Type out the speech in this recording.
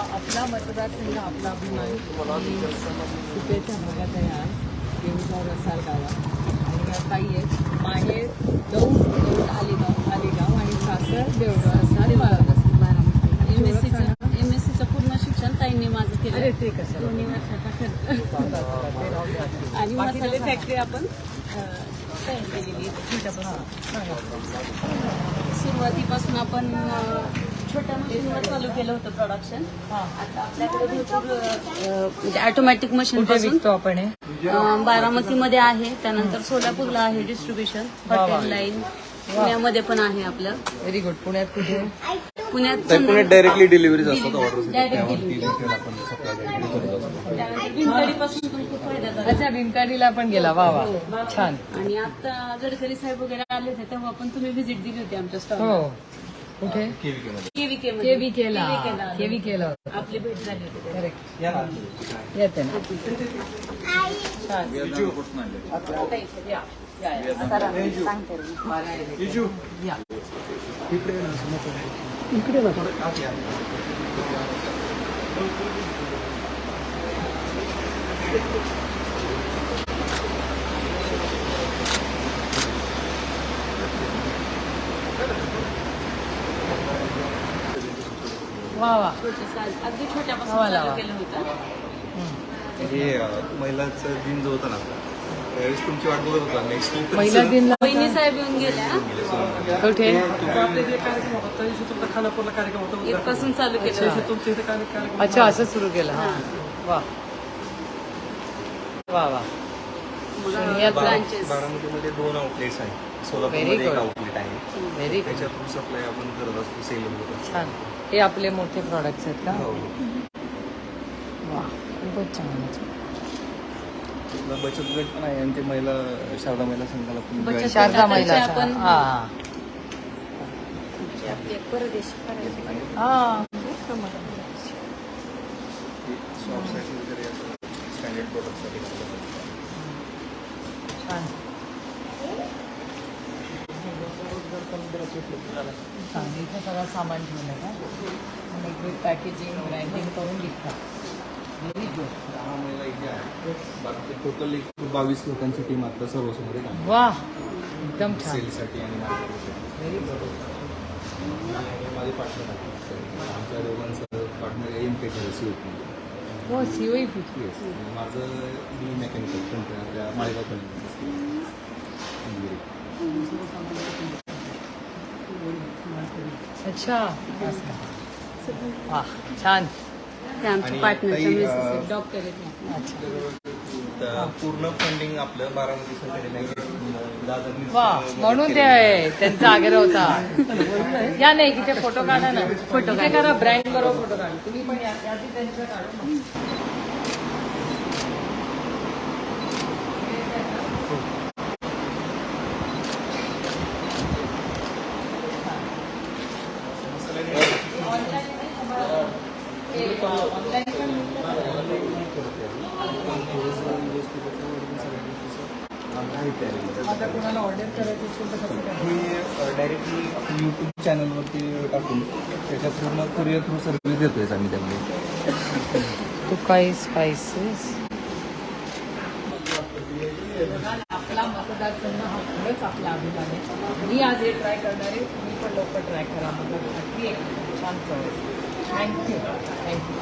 आपला मतदारसंघ आपला अभिमान. सुपेच्या भागात आहे आज देऊळगाव रसाल गावात. आणि ताई आहेत. माहेर दौंड दौंड आलेगाव आलेगाव आणि सासर देऊळगाव रसाल बारामती एम एस सीचं एम एस सीचं पूर्ण शिक्षण ताईंनी माझं केलं ते कसं दोन्ही वर्षाचा खर्च. आणि मसाले फॅक्टरी आपण केलेली आहे सुरुवातीपासून आपण छोट्या मशीनवर चालू केलं होतं प्रोडक्शन हां. आता आपल्याकडे भरपूर अं, म्हणजे ऑटोमॅटिक मशीन कुठे पासून विकतो आपण हे? अं, बारामतीमध्ये आहे. त्यानंतर सोलापूरला आहे डिस्ट्रीब्युशन वा वा. हॉटेल लाईन पुण्यामध्ये पण आहे आपलं. व्हेरी गुड पुण्यात कुठे? पुण्यात तर पुण्यात डायरेक्टली डिलिव्हरीज असतात ऑर्डर Direct त्यावरती delivery. लिंकड आपण सप्लाय करत असतो. त्यानंतर भीमथडीपासून पण खूप फायदा झाला अच्छा भीमकाडीला पण गेला. वा वा. छान. आणि आता गडकरी साहेब वगैरे आले होते तेव्हा पण तुम्ही व्हिजिट दिली होती आमच्या हो. स्टॉल कुठे? केला. केला. केवी केला होता. आपली भेट झाली होती करेक्ट या ना. येते ना. वा वा. छोटंसं, अगदी छोट्यापासून हवा चालू लावा. केलं होतं. हे महिलाचं दिन जो होता ना त्यावेळेस तुमची वाट बघत होता नेक्स्ट पहिला दिनला वहिनी साहेब येऊन गेल्या. कुठे? इथपासून चालू केलं. अच्छा असं सुरू केलं. हा. वा. वा वा. बारामतीमध्ये दोन आउटलेट्स आहेत. सोलापूरमध्ये एक. आउटलेट आहे. व्हेरी त्याच्या थ्रू सप्लाय आपण करत असतो सेल वगैरे छान. हे आपले मोठे प्रॉडक्ट्स आहेत का? हो. वा खूपच छान आपला बचत गट पण आहे आणि ते महिला शारदा महिला संघाला पण बचत join शारदा गटाचे महिला आपण- हा. आपले परदेशी हा. शॉपसाठी वगैरे स्टँडर्ड प्रोडक्टसाठी इथं सगळं सामान ठेवलं का आणि एक पॅकेजिंग ब्रँडिंग करून विकतात व्हेरी गुड टोटल एक बावीस लोकांची टीम आता सर्वसमोर वा एकदम सेलसाठी आणि व्हेरी गुड माझे पार्टनर आमच्या दोघांचं पार्टनर एम पे सी हो सीओई पिकली येस माझं बी मेकॅनिकल कंपनी आपल्या माळेगाव अच्छा. वा छान. ते आमच्या आणि पार्टनरच्या ताई, मिसेस अं, डॉक्टर आहेत पूर्ण फंडिंग आपलं बारामती वा म्हणून ते आहे त्यांचा आग्रह होता. या नाही तिथे फोटो काढा ना. फोटो करा ब्रँड बरोबर फोटो काढा. तुम्ही पण या यादी त्यांचं काढू. ना. आता कोणाला ऑर्डर करायची असेल तर कसं करायचं हे डायरेक्टली आपण यूट्यूब चॅनलवरती टाकून त्याच्या पूर्ण कुरिअर थ्रू सर्व्हिस देतोय आम्ही त्यामध्ये. तू काही स्पायसेस आपला मतदारसंघ हा खरंच आपला अभिमान आहे. मी आज हे ट्राय करणार आहे तुम्ही पण लवकर ट्राय करा. मला नक्की एक छान चव थँक्यू थँक्यू